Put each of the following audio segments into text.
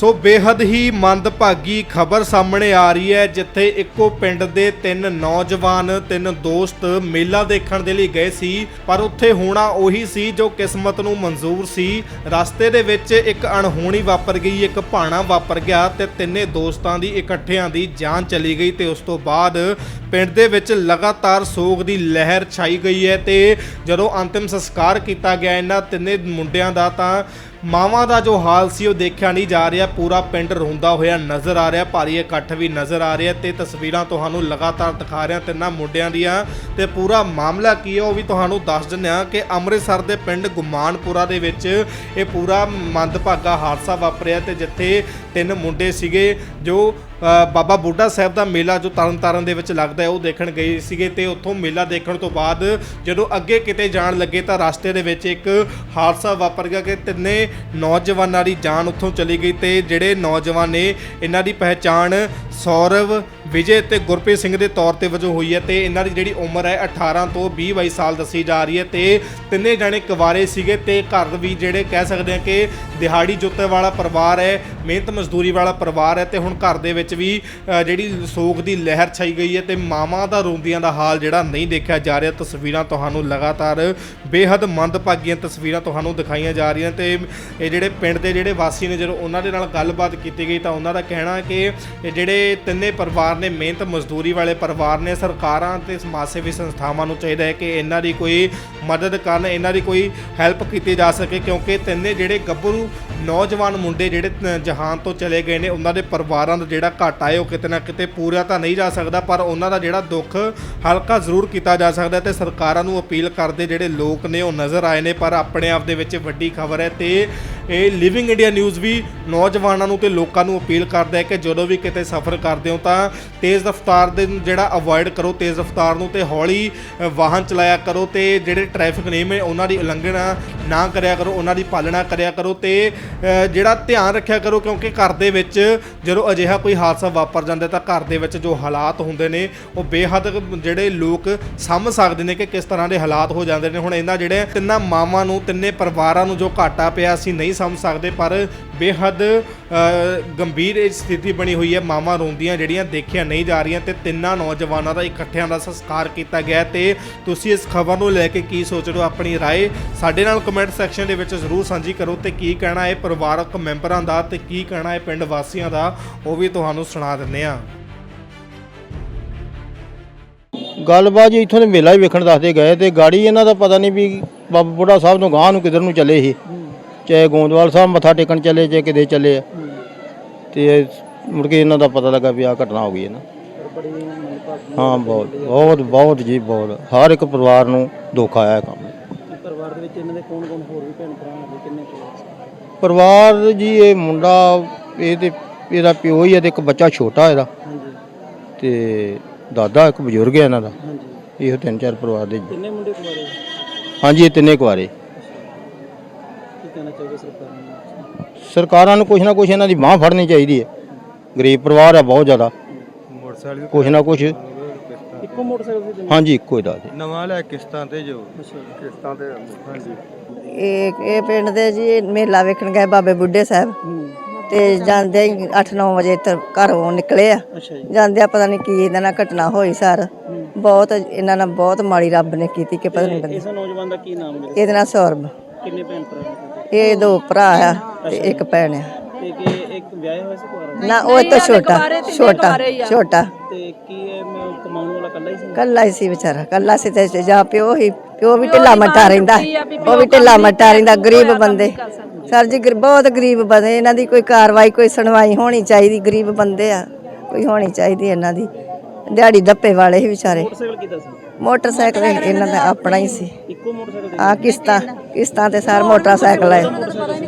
ਸੋ ਬੇਹੱਦ ਹੀ ਮੰਦਭਾਗੀ ਖਬਰ ਸਾਹਮਣੇ ਆ ਰਹੀ ਹੈ, ਜਿੱਥੇ ਇੱਕੋ ਪਿੰਡ ਦੇ ਤਿੰਨ ਨੌਜਵਾਨ, ਤਿੰਨ ਦੋਸਤ ਮੇਲਾ ਦੇਖਣ ਦੇ ਲਈ ਗਏ ਸੀ, ਪਰ ਉੱਥੇ ਹੋਣਾ ਉਹੀ ਸੀ ਜੋ ਕਿਸਮਤ ਨੂੰ ਮਨਜ਼ੂਰ ਸੀ। ਰਸਤੇ ਦੇ ਵਿੱਚ ਇੱਕ ਅਣਹੋਣੀ ਵਾਪਰ ਗਈ, ਇੱਕ ਭਾਣਾ ਵਾਪਰ ਗਿਆ ਤੇ ਤਿੰਨੇ ਦੋਸਤਾਂ ਦੀ ਇਕੱਠਿਆਂ ਦੀ ਜਾਨ ਚਲੀ ਗਈ ਤੇ ਉਸ ਤੋਂ ਬਾਅਦ ਪਿੰਡ ਦੇ ਵਿੱਚ ਲਗਾਤਾਰ ਸੋਗ ਦੀ ਲਹਿਰ ਛਾਈ ਗਈ ਹੈ ਤੇ ਜਦੋਂ ਅੰਤਿਮ ਸੰਸਕਾਰ ਕੀਤਾ ਗਿਆ ਇਹਨਾਂ ਤਿੰਨੇ ਮੁੰਡਿਆਂ ਦਾ ਤਾਂ ਮਾਵਾਂ ਦਾ ਜੋ ਹਾਲ ਸੀ ਉਹ ਦੇਖਿਆ ਨਹੀਂ ਜਾ ਰਿਹਾ। ਪੂਰਾ ਪਿੰਡ ਰੋਂਦਾ ਹੋਇਆ ਨਜ਼ਰ ਆ ਰਿਹਾ। ਭਾਰੀ ਇਕੱਠ ਵੀ ਨਜ਼ਰ ਆ ਰਿਹਾ ਤੇ ਤਸਵੀਰਾਂ ਤੁਹਾਨੂੰ ਲਗਾਤਾਰ ਦਿਖਾ ਰਿਹਾ। ਤਿੰਨਾਂ ਮੁੰਡਿਆਂ ਦੀਆਂ ਤੇ ਪੂਰਾ ਮਾਮਲਾ ਕੀ ਹੈ ਉਹ ਵੀ ਤੁਹਾਨੂੰ ਦੱਸ ਦਿੰਦੇ ਹਾਂ ਕਿ ਅੰਮ੍ਰਿਤਸਰ ਦੇ ਪਿੰਡ ਗੁਮਾਨਪੁਰਾ ਦੇ ਵਿੱਚ ਇਹ ਪੂਰਾ ਮੰਦਭਾਗਾ ਹਾਦਸਾ ਵਾਪਰਿਆ ਤੇ ਜਿੱਥੇ ਤਿੰਨ ਮੁੰਡੇ ਸੀਗੇ ਜੋ ਬਾਬਾ ਬੁੱਢਾ ਸਾਹਿਬ ਦਾ ਮੇਲਾ ਜੋ ਤਰਨਤਾਰਨ ਦੇ ਵਿੱਚ ਲੱਗਦਾ ਹੈ, ਉਹ ਦੇਖਣ ਗਏ ਸੀਗੇ ਤੇ ਉੱਥੋਂ ਮੇਲਾ ਦੇਖਣ ਤੋਂ ਬਾਅਦ ਜਦੋਂ ਅੱਗੇ ਕਿਤੇ ਜਾਣ ਲੱਗੇ ਤਾਂ ਰਸਤੇ ਦੇ ਵਿੱਚ ਇੱਕ ਹਾਦਸਾ ਵਾਪਰ ਗਿਆ ਕਿ ਤਿੰਨੇ ਨੌਜਵਾਨਾਂ ਦੀ ਜਾਨ ਉੱਥੋਂ ਚਲੀ ਗਈ ਤੇ ਜਿਹੜੇ ਨੌਜਵਾਨ ਨੇ, ਇਹਨਾਂ ਦੀ ਪਹਿਚਾਣ ਸੌਰਵ, ਵਿਜੇ ਤੇ ਗੁਰਪ੍ਰੀਤ ਸਿੰਘ ਦੇ ਤੌਰ ਤੇ ਵਜੋਂ ਹੋਈ ਹੈ ਤੇ ਇਹਨਾਂ ਦੀ ਜਿਹੜੀ ਉਮਰ ਹੈ 18 ਤੋਂ 20 22 ਸਾਲ ਦੱਸੀ ਜਾ ਰਹੀ ਹੈ ਤੇ ਤਿੰਨੇ ਜਣੇ ਕੁਵਾਰੇ ਸੀਗੇ ਤੇ ਘਰ ਵੀ ਜਿਹੜੇ ਕਹਿ ਸਕਦੇ ਆ ਕਿ ਦਿਹਾੜੀ ਜੁੱਤੇ ਵਾਲਾ ਪਰਿਵਾਰ ਹੈ, ਮਿਹਨਤ ਮਜ਼ਦੂਰੀ ਵਾਲਾ ਪਰਿਵਾਰ ਹੈ ਤੇ ਹੁਣ ਘਰ ਦੇ ਵਿੱਚ ਵੀ ਜਿਹੜੀ ਸੋਗ ਦੀ ਲਹਿਰ ਛਾਈ ਗਈ ਹੈ ਤੇ ਮਾਵਾਂ ਦਾ ਰੋਂਦੀਆਂ ਦਾ ਹਾਲ ਜਿਹੜਾ ਨਹੀਂ ਦੇਖਿਆ ਜਾ ਰਿਹਾ। ਤਸਵੀਰਾਂ ਤੁਹਾਨੂੰ ਲਗਾਤਾਰ ਬੇਹੱਦ ਮੰਦਭਾਗੀਆਂ ਤਸਵੀਰਾਂ ਤੁਹਾਨੂੰ ਦਿਖਾਈਆਂ ਜਾ ਰਹੀਆਂ ਤੇ ਇਹ ਜਿਹੜੇ ਪਿੰਡ ਦੇ ਜਿਹੜੇ ਵਾਸੀ ਨੇ, ਜਦੋਂ ਉਹਨਾਂ ਦੇ ਨਾਲ ਗੱਲਬਾਤ ਕੀਤੀ ਗਈ ਤਾਂ ਉਹਨਾਂ ਦਾ ਕਹਿਣਾ ਕਿ ਇਹ ਜਿਹੜੇ ਤਿੰਨੇ ਪਰਿਵਾਰ ਨੇ ਮਿਹਨਤ, ਮਜ਼ਦੂਰੀ ਵਾਲੇ ਪਰਿਵਾਰ ਨੇ ਸਰਕਾਰਾਂ ਤੇ ਸਮਾਜ ਸੇਵੀ ਸੰਸਥਾਵਾਂ ਨੂੰ ਚਾਹੀਦਾ ਹੈ ਕਿ ਇਹਨਾਂ ਦੀ ਕੋਈ ਮਦਦ ਕਰਨ, ਇਹਨਾਂ ਦੀ ਕੋਈ ਹੈਲਪ ਕੀਤੀ ਜਾ ਸਕੇ, ਕਿਉਂਕਿ ਤਿੰਨੇ ਜਿਹੜੇ ਗੱਭਰੂ ਨੌਜਵਾਨ ਮੁੰਡੇ ਜਿਹੜੇ ਜਹਾਨ ਤੋਂ ਚਲੇ ਗਏ ਨੇ, ਉਹਨਾਂ ਦੇ ਪਰਿਵਾਰਾਂ ਦਾ ਜਿਹੜਾ ਘਾਟਾ ਹੈ ਉਹ ਕਿਤੇ ਨਾ ਕਿਤੇ ਪੂਰਾ ਤਾਂ ਨਹੀਂ ਜਾ ਸਕਦਾ, ਪਰ ਉਹਨਾਂ ਦਾ ਜਿਹੜਾ ਦੁੱਖ ਹਲਕਾ ਜ਼ਰੂਰ ਕੀਤਾ ਜਾ ਸਕਦਾ ਹੈ ਤੇ ਸਰਕਾਰਾਂ ਨੂੰ ਅਪੀਲ ਕਰਦੇ ਜਿਹੜੇ ਲੋਕ ਨੇ ਉਹ ਨਜ਼ਰ ਆਏ ਨੇ, ਪਰ ਆਪਣੇ ਆਪ ਦੇ ਵਿੱਚ ਵੱਡੀ ਖਬਰ ਹੈ ਤੇ ਇਹ ਲਿਵਿੰਗ ਇੰਡੀਆ ਨਿਊਜ਼ ਵੀ ਨੌਜਵਾਨਾਂ ਨੂੰ ਤੇ ਲੋਕਾਂ ਨੂੰ ਅਪੀਲ ਕਰਦਾ ਹੈ ਕਿ ਜਦੋਂ ਵੀ ਕਿਤੇ ਸਫ਼ਰ ਕਰਦੇ ਹੋ ਤਾਂ ਤੇਜ਼ ਰਫ਼ਤਾਰ ਦੇ ਜਿਹੜਾ ਅਵੋਇਡ ਕਰੋ, ਤੇਜ਼ ਰਫ਼ਤਾਰ ਨੂੰ ਤੇ ਹੌਲੀ ਵਾਹਨ ਚਲਾਇਆ ਕਰੋ ਤੇ ਜਿਹੜੇ ਟ੍ਰੈਫਿਕ ਨਿਯਮ ਹੈ ਉਹਨਾਂ ਦੀ ਉਲੰਘਣਾ ਨਾ ਕਰਿਆ ਕਰੋ, ਉਹਨਾਂ ਦੀ ਪਾਲਣਾ ਕਰਿਆ ਕਰੋ ਤੇ ਜਿਹੜਾ ਧਿਆਨ ਰੱਖਿਆ ਕਰੋ ਕਿਉਂਕਿ ਘਰ ਦੇ ਵਿੱਚ ਜਦੋਂ ਅਜਿਹਾ ਕੋਈ ਹਾਦਸਾ ਵਾਪਰ ਜਾਂਦਾ ਤਾਂ ਘਰ ਦੇ ਵਿੱਚ ਜੋ ਹਾਲਾਤ ਹੁੰਦੇ ਨੇ, ਉਹ ਬੇਹੱਦ ਜਿਹੜੇ ਲੋਕ ਸਮਝ ਸਕਦੇ ਨੇ ਕਿ ਕਿਸ ਤਰ੍ਹਾਂ ਦੇ ਹਾਲਾਤ ਹੋ ਜਾਂਦੇ ਨੇ। ਹੁਣ ਇਹਨਾਂ ਜਿਹੜੇ ਤਿੰਨਾਂ ਮਾਵਾਂ ਨੂੰ, ਤਿੰਨੇ ਪਰਿਵਾਰਾਂ ਨੂੰ ਜੋ ਘਾਟਾ ਪਿਆ ਅਸੀਂ ਨਹੀਂ ਸਮਝ ਸਕਦੇ ਪਰ ਬੇਹੱਦ ਅ, ਗੰਭੀਰ ਇਹ ਸਥਿਤੀ ਬਣੀ ਹੋਈ ਹੈ ਮਾਵਾਂ ਰੋਂਦੀਆਂ ਜਿਹੜੀਆਂ ਦੇਖੀਆਂ ਨਹੀਂ ਜਾ ਰਹੀਆਂ ਤੇ ਤਿੰਨਾਂ ਨੌਜਵਾਨਾਂ ਦਾ ਇਕੱਠਿਆਂ ਦਾ ਸੰਸਕਾਰ ਕੀਤਾ ਗਿਆ ਤੇ ਤੁਸੀਂ ਇਸ ਖਬਰ ਨੂੰ ਲੈ ਕੇ ਕੀ ਸੋਚਦੇ ਹੋ ਆਪਣੀ رائے ਸਾਡੇ ਨਾਲ ਕਮੈਂਟ ਸੈਕਸ਼ਨ ਦੇ ਵਿੱਚ ਜ਼ਰੂਰ ਸਾਂਝੀ ਕਰੋ ਤੇ ਕੀ ਕਹਿਣਾ ਹੈ ਪਰਿਵਾਰਕ ਮੈਂਬਰਾਂ ਦਾ ਤੇ ਕੀ ਕਹਿਣਾ ਹੈ ਪਿੰਡ ਵਾਸੀਆਂ ਦਾ ਉਹ ਵੀ ਤੁਹਾਨੂੰ ਸੁਣਾ ਦਿੰਦੇ ਆ ਗੱਲਬਾਤ ਜੀ ਇੱਥੋਂ ਦੇ ਮੇਲਾ ਹੀ ਵੇਖਣ ਦੱਸਦੇ ਗਏ ਤੇ ਗਾੜੀ ਇਹਨਾਂ ਦਾ ਪਤਾ ਨਹੀਂ ਵੀ ਬਾਬਾ ਬੁੱਢਾ ਸਾਹਿਬ ਤੋਂ ਗਾਂ ਨੂੰ ਕਿਧਰ ਨੂੰ ਚੱਲੇ ਸੀ ਚਾਹੇ ਗੋਂਦਵਾਲ ਸਾਹਿਬ ਮੱਥਾ ਟੇਕਣ ਚੱਲੇ ਚਾਹੇ ਕਿਤੇ ਚੱਲੇ। ਆ। ਤੇ ਮੁੜ ਕੇ ਇਹਨਾਂ ਦਾ ਪਤਾ ਲੱਗਾ ਵੀ ਆ ਘਟਨਾ ਹੋ ਗਈ ਹੈ ਨਾ। ਹਾਂ ਬਹੁਤ ਬਹੁਤ ਬਹੁਤ ਜੀ ਬਹੁਤ। ਹਰ ਇੱਕ ਪਰਿਵਾਰ ਨੂੰ ਦੁੱਖ ਆਇਆ ਇਹ ਕੰਮ। ਪਰਿਵਾਰ ਦੇ ਵਿੱਚ ਇਹਨਾਂ ਦੇ ਕੌਣ ਕੌਣ ਹੋਰ ਵੀ ਭੈਣ ਭਰਾ ਨੇ ਕਿੰਨੇ ਪਰਿਵਾਰ ਜੀ ਇਹ ਮੁੰਡਾ ਇਹ ਤੇ ਇਹਦਾ ਪਿਓ ਹੀ ਹੈ ਤੇ ਇੱਕ ਬੱਚਾ ਛੋਟਾ ਇਹਦਾ। ਤੇ ਦਾਦਾ ਇੱਕ ਬਜ਼ੁਰਗ ਹੈ ਇਹਨਾਂ ਦਾ। ਇਹੋ ਤਿੰਨ ਚਾਰ ਪਰਿਵਾਰ ਦੇ ਜੀ। ਕਿੰਨੇ ਮੁੰਡੇ ਕੁਆਰੇ ਹਾਂਜੀ ਇਹ ਤਿੰਨੇ ਕੁਆਰੇ ਕੀ ਕਹਿਣਾ ਚਾਹੋਗੇ ਸਰਕਾਰ ਨੂੰ? ਸਰਕਾਰਾਂ ਨੂੰ ਕੁਛ ਨਾ ਕੁਛ ਇਹਨਾਂ ਦੀ ਬਾਹ ਫੜਨੀ ਚਾਹੀਦੀ ਹੈ। ਗਰੀਬ ਪਰਿਵਾਰ ਹੈ ਬਹੁਤ ਜ਼ਿਆਦਾ। ਕੁਛ ਨਾ ਕੁਛ। ਇੱਕੋ ਮੋਟਰਸਾਈਕਲ? ਹਾਂਜੀ ਇੱਕੋ ਹੀ ਦਾ ਜੀ ਨਵਾਂ ਲੈ ਕਿਸ਼ਤਾਂ ਤੇ ਜੋ। ਅੱਛਾ ਜੀ। ਕਿਸ਼ਤਾਂ ਤੇ ਹਾਂਜੀ। ਇਹ ਇਹ ਪਿੰਡ ਦੇ ਜੀ ਮੇਲਾ ਵੇਖਣ ਗਏ ਬਾਬੇ ਬੁੱਢੇ ਸਾਹਿਬ। ਤੇ ਜਾਂਦੇ 8-9 ਵਜੇ ਘਰੋਂ ਨਿਕਲੇ ਆ। ਅੱਛਾ ਜੀ। ਜਾਂਦੇ ਆ ਪਤਾ ਨਹੀਂ ਕੀ ਇਹਨਾਂ ਨਾਲ ਘਟਨਾ ਹੋਈ ਸਰ। ਬਹੁਤ ਇਹਨਾਂ ਨਾਲ ਬਹੁਤ ਮਾੜੀ ਰੱਬ ਨੇ ਕੀਤੀ ਕਿ ਪਤਾ ਨਹੀਂ ਬੰਦੇ ਇਸ ਨੌਜਵਾਨ ਦਾ ਕੀ ਨਾਮ ਹੈ? ਇਹਦੇ ਨਾਲ ਸੌਰਬ ਕਿੰਨੇ ਭੈਣ ਭਰਾ ਇਹ ਦੋ ਭਰਾ ਆ ਤੇ ਇੱਕ ਭੈਣ ਆ। ਤੇ ਕਿ ਇੱਕ ਵਿਆਹਿਆ ਹੋਇਆ ਸੀ ਕੁਆਰਾ? ਨਾ ਉਹ ਤੋਂ ਛੋਟਾ ਛੋਟਾ ਛੋਟਾ। ਤੇ ਕੀ ਇਹ ਮੈਂ ਕਮਾਉਣ ਵਾਲਾ ਇਕੱਲਾ ਹੀ ਸੀ? ਕੱਲਾ ਹੀ ਸੀ ਵਿਚਾਰਾ ਕੱਲਾ ਸੀ ਤੇ ਜਾਂ ਪਿਓ ਹੀ ਪਿਓ ਵੀ ਢਿੱਲਾ ਮੱਠਾ ਰਹਿੰਦਾ ਉਹ ਵੀ ਢਿੱਲਾ ਮੱਠਾ ਰਹਿੰਦਾ ਗਰੀਬ ਬੰਦੇ। ਸਰ ਜੀ ਬਹੁਤ ਗਰੀਬ ਬੰਦੇ ਇਹਨਾਂ ਦੀ ਕੋਈ ਕਾਰਵਾਈ ਕੋਈ ਸੁਣਵਾਈ ਹੋਣੀ ਚਾਹੀਦੀ ਗਰੀਬ ਬੰਦੇ ਆ ਕੋਈ ਹੋਣੀ ਚਾਹੀਦੀ ਇਹਨਾਂ ਦੀ। ਦਿਹਾੜੀ ਦੱਪੇ ਵਾਲੇ ਹੀ ਵਿਚਾਰੇ। ਮੋਟਰਸਾਈਕਲ ਕਿੱਦਾਂ ਸੀ? ਮੋਟਰਸਾਈਕਲ ਇਹਨਾਂ ਦਾ ਆਪਣਾ ਹੀ ਸੀ। ਇੱਕੋ ਮੋਟਰਸਾਈਕਲ ਆ ਕਿਸ਼ਤਾਂ ਕਿਸ਼ਤਾਂ ਤੇ ਸਾਰ ਮੋਟਰਸਾਈਕਲ ਹੈ।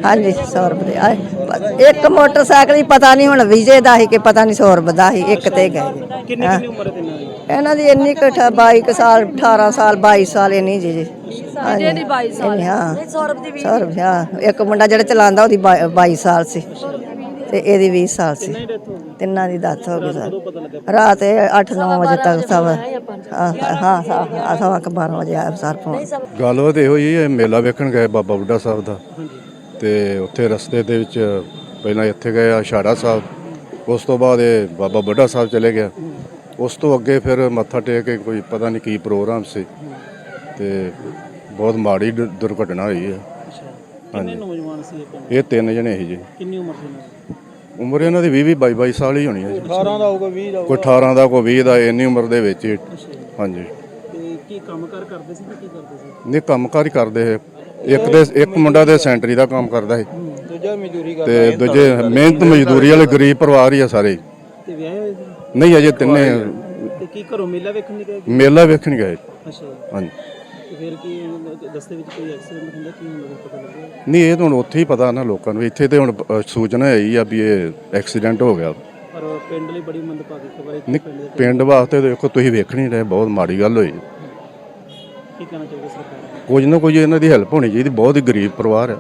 ਹਾਂਜੀ 100 ਰੁਪਏ। ਆਏ ਪ- ਇੱਕ ਮੋਟਰਸਾਈਕਲ ਹੀ ਪਤਾ ਨਹੀਂ ਹੁਣ ਵਿਜੇ ਦਾ ਹੀ ਕਿ ਪਤਾ ਨਹੀਂ 100 ਰੁਪਏ ਦਾ ਹੀ ਇੱਕ ਤੇ ਗਏ। ਕਿੰਨੀ ਕਿੰਨੀ ਉਮਰ ਹੈ ਤਿੰਨਾਂ? ਦੀ ਇਹਨਾਂ ਦੀ ਇੰਨੀ ਕੁ ਅਠਾ- 22 ਕੁ ਸਾਲ 18 ਸਾਲ 22 ਸਾਲ ਇੰਨੀ ਜੀ। ਜੀ ਹਾਂਜੀ ਦੀ 22 ਸਾਲ ਹਾਂ। ਸੌਰਵ ਦੀ 20 ਹਾਂ। ਇੱਕ ਮੁੰਡਾ ਜਿਹੜਾ ਚਲਾਉਂਦਾ ਉਹਦੀ 22 ਸਾਲ ਸੀ। ਤੇ ਇਹਦੀ 20 ਸਾਲ ਸੀ। ਤਿੰਨਾਂ ਦੀ ਦੱਤ ਹੋ ਗਈ ਸਰ। ਰਾਤ 8-9 ਵਜੇ ਤੱਕ ਸਭ ਹਾਂ ਹਾਂ ਹਾਂ ਸਵਾ ਕੁ 12 ਵਜੇ ਆਇਆ ਸਰ ਫੋਨ ਗੱਲਬਾਤ ਇਹੋ ਹੀ ਹੈ ਮੇਲਾ ਵੇਖਣ ਗਏ ਬਾਬਾ ਬੁੱਢਾ ਸਾਹਿਬ ਦਾ। ਤੇ ਉੱਥੇ ਰਸਤੇ ਦੇ ਵਿੱਚ ਪਹਿਲਾਂ ਇੱਥੇ ਗਏ ਆ ਛਾੜਾ ਸਾਹਿਬ। ਉਸ ਤੋਂ ਬਾਅਦ ਇਹ ਬਾਬਾ ਬੁੱਢਾ ਸਾਹਿਬ ਚਲੇ ਗਿਆ। ਉਸ ਤੋਂ ਅੱਗੇ ਫਿਰ ਮੱਥਾ ਟੇਕ ਕੇ ਕੋਈ ਪਤਾ ਨਹੀਂ ਕੀ ਪ੍ਰੋਗਰਾਮ ਸੀ। ਤੇ ਬਹੁਤ ਮਾੜੀ ਦੁਰਘਟਨਾ ਹੋਈ ਹੈ। ਕਿੰਨੇ ਨੌਜਵਾਨ ਸੀ ਇਹ ਤਿੰਨ ਜਣੇ ਸੀ ਜੀ। ਕਿੰਨੀ ਉਮਰ ਸੀ ਉਮਰ ਇਹਨਾਂ ਦੀ 20 20 22 22 ਸਾਲ ਹੀ ਹੋਣੀ ਹੈ ਜੀ। 18 ਦਾ ਹੋਊਗਾ 20 ਦਾ ਕੋਈ 18 ਦਾ ਕੋਈ 20 ਦਾ ਇੰਨੀ ਉਮਰ ਦੇ ਵਿੱਚ ਹੀ। ਹਾਂਜੀ। ਤੇ ਕੀ ਕੰਮ ਕਾਰ ਕਰਦੇ ਸੀ ਤੇ ਕੀ ਕਰਦੇ ਸੀ? ਨਹੀਂ ਕੰਮਕਾਰ ਹੀ ਕਰਦੇ ਹੈ ਇੱਕ ਦੇ ਇੱਕ ਮੁੰਡਾ ਦੇ ਸੈਂਟਰੀ ਦਾ ਕੰਮ ਕਰਦਾ ਹੈ ਦੂਜਾ ਮਜ਼ਦੂਰੀ ਤੇ ਦੂਜੇ ਮਿਹਨਤ ਮਜ਼ਦੂਰੀ ਵਾਲੇ ਗਰੀਬ ਪਰਿਵਾਰ ਹੀ ਆ ਸਾਰੇ। ਤੇ ਵਿਆਹੇ ਹੋਏ ਸੀ? ਨਹੀਂ ਅਜੇ ਤਿੰਨੇ ਤੇ ਕੀ ਘਰੋਂ ਮੇਲਾ ਵੇਖਣ ਗਏ? ਮੇਲਾ ਵੇਖਣ ਗਏ। ਅੱਛਾ। ਹਾਂਜੀ। ਤੇ ਫਿਰ ਕੀ ਰਸਤੇ ਵਿੱਚ ਕੋਈ ਐਕਸੀਡੈਂਟ ਹੁੰਦਾ ਕੀ ਹੁੰਦਾ ਕੁਛ ਪਤਾ ਲੱਗਿਆ? ਨਹੀਂ ਇਹ ਤਾਂ ਹੁਣ ਉੱਥੇ ਹੀ ਪਤਾ ਨਾ ਲੋਕਾਂ ਨੂੰ। ਇੱਥੇ ਤੇ ਹੁਣ ਅ, ਸੂਚਨਾ ਆਈ ਆ ਵੀ ਇਹ ਐਕਸੀਡੈਂਟ ਹੋ ਗਿਆ। ਪਰ ਪਿੰਡ ਲਈ ਬੜੀ ਮੰਦਭਾਗੀ ਖਬਰ ਹੈ ਕਿ ਨਹੀਂ ਪਿੰਡ ਦੇ ਪਿੰਡ ਵਾਸਤੇ ਦੇਖੋ ਤੁਸੀਂ ਵੇਖ ਨਹੀਂ ਰਹੇ ਬਹੁਤ ਮਾੜੀ ਗੱਲ ਹੋਈ। ਕੀ ਕਹਿਣਾ ਚਾਹੀਦਾ ਸਰਕਾਰ ਨੂੰ? ਕੁਝ ਨਾ ਕੁਝ ਇਹਨਾਂ ਦੀ ਹੈਲਪ ਹੋਣੀ ਚਾਹੀਦੀ ਬਹੁਤ ਹੀ ਗਰੀਬ ਪਰਿਵਾਰ ਆ।